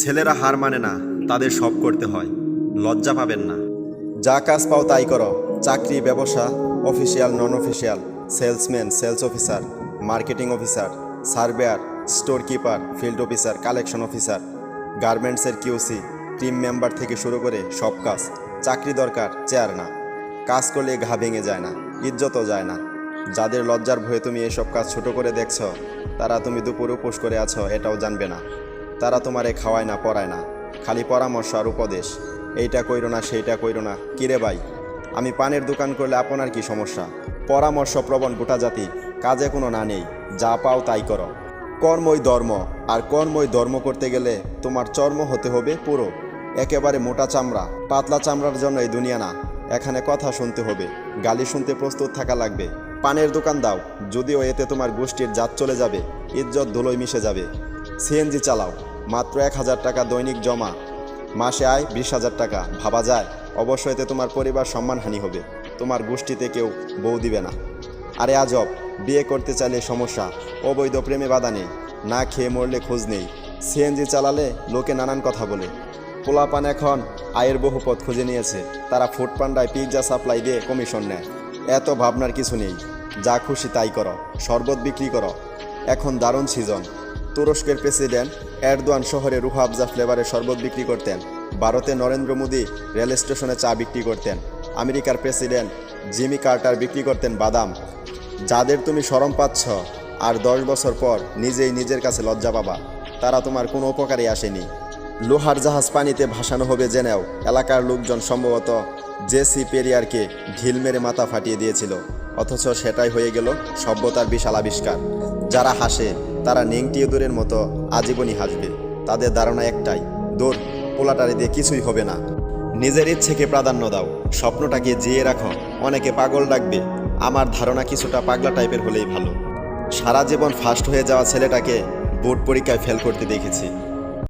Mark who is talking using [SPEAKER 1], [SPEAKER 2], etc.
[SPEAKER 1] ছেলেরা হার মানে না, তাদের সব করতে হয়। লজ্জা পাবেন না। যা কাজ পাও তাই করো। চাকরি, ব্যবসা, official non official salesman sales officer marketing officer surveyor store keeper field officer collection officer গার্মেন্টসের কিউসি টিম মেম্বার থেকে শুরু করে সব কাজ। চাকরি দরকার, চেয়ার না। কাজ করলে ঘা ভেঙে যায় না, ইজ্জতও যায় না। যাদের লজ্জার ভয়ে তুমি এসব কাজ ছোট করে দেখছ, তারা তুমি দুপুর উপোস করে আছো, এটাও জানবে না। তারা তোমারে খাওয়ায় না পড়ায় না। খালি পরামর্শ আর উপদেশ। এইটা কইরো না, সেইটা কইরো না। কিরে ভাই? আমি পানের দোকান করলে আপনার কি সমস্যা? পরামর্শ প্রবণ গোটা জাতি, কাজে কোনো না নেই। যা পাও তাই করো। কর্মই ধর্ম, আর কর্মই ধর্ম করতে গেলে তোমার চর্ম হতে হবে পুরো। একেবারে মোটা চামড়া, পাতলা চামড়ার জন্য এই দুনিয়া না। এখানে কথা শুনতে হবে, গালি শুনতে প্রস্তুত থাকা লাগবে। পানের দোকান দাও, যদিও এতে তোমার গোষ্ঠীর জাত চলে যাবে, ইজ্জত ধুলোয় মিশে যাবে। সিএনজি চালাও। মাত্র এক হাজার টাকা দৈনিক জমা। মাসে আয় বিশ হাজার টাকা। ভাবা যায় অবশ্য এতে তোমার পরিবার সম্মানহানি হবে। তোমার গোষ্ঠীতে কেউ বউ দিবে না। আরে আজব, বিয়ে করতে চাইলে সমস্যা। অবৈধ প্রেমে বাধা নেই। না খেয়ে মরলে খোঁজ নেই। সিএনজি চালালে লোকে নানান কথা বলে। পোলাপান এখন আয়ের বহু পথ খুঁজে নিয়েছে। তারা ফুড পান্ডায় পিৎজা সাপ্লাই দিয়ে কমিশন নেয়। এত ভাবনার কিছু নেই। যা খুশি তাই করো। শরবত বিক্রি করো। এখন দারুণ সিজন তুরস্কের প্রেসিডেন্ট এরদোয়ান শহরে রুহা আফজা ফ্লেভারের শরবত বিক্রি করতেন। ভারতে নরেন্দ্র মোদী রেল স্টেশনে চা বিক্রি করতেন। আমেরিকার প্রেসিডেন্ট জিমি কার্টার বিক্রি করতেন বাদাম। যাদের তুমি সরম পাচ্ছ আর দশ বছর পর নিজেই নিজের কাছে লজ্জা পাবা, তারা তোমার কোনো উপকারে আসেনি। লোহার জাহাজ পানিতে ভাসানো হবে জেনেও এলাকার লোকজন সম্ভবত জেসি পেরিয়ারকে ঢিল মেরে মাথা ফাটিয়ে দিয়েছিল, অথচ সেটাই হয়ে গেল সভ্যতার বিশাল আবিষ্কার। যারা হাসে তারা নেংটিয়ে দূরের মতো আজীবনই হাসবে। তাদের ধারণা একটাই দৌড় পোলাটারি দিয়ে কিছুই হবে না। নিজের ইচ্ছেকে প্রাধান্য দাও, স্বপ্নটাকে জিয়ে রাখো, অনেকে পাগল ডাকবে আমার ধারণা কিছুটা পাগলা টাইপের হলেই ভালো। সারা জীবন ফার্স্ট হয়ে যাওয়া ছেলেটাকে বোর্ড পরীক্ষায় ফেল করতে দেখেছি।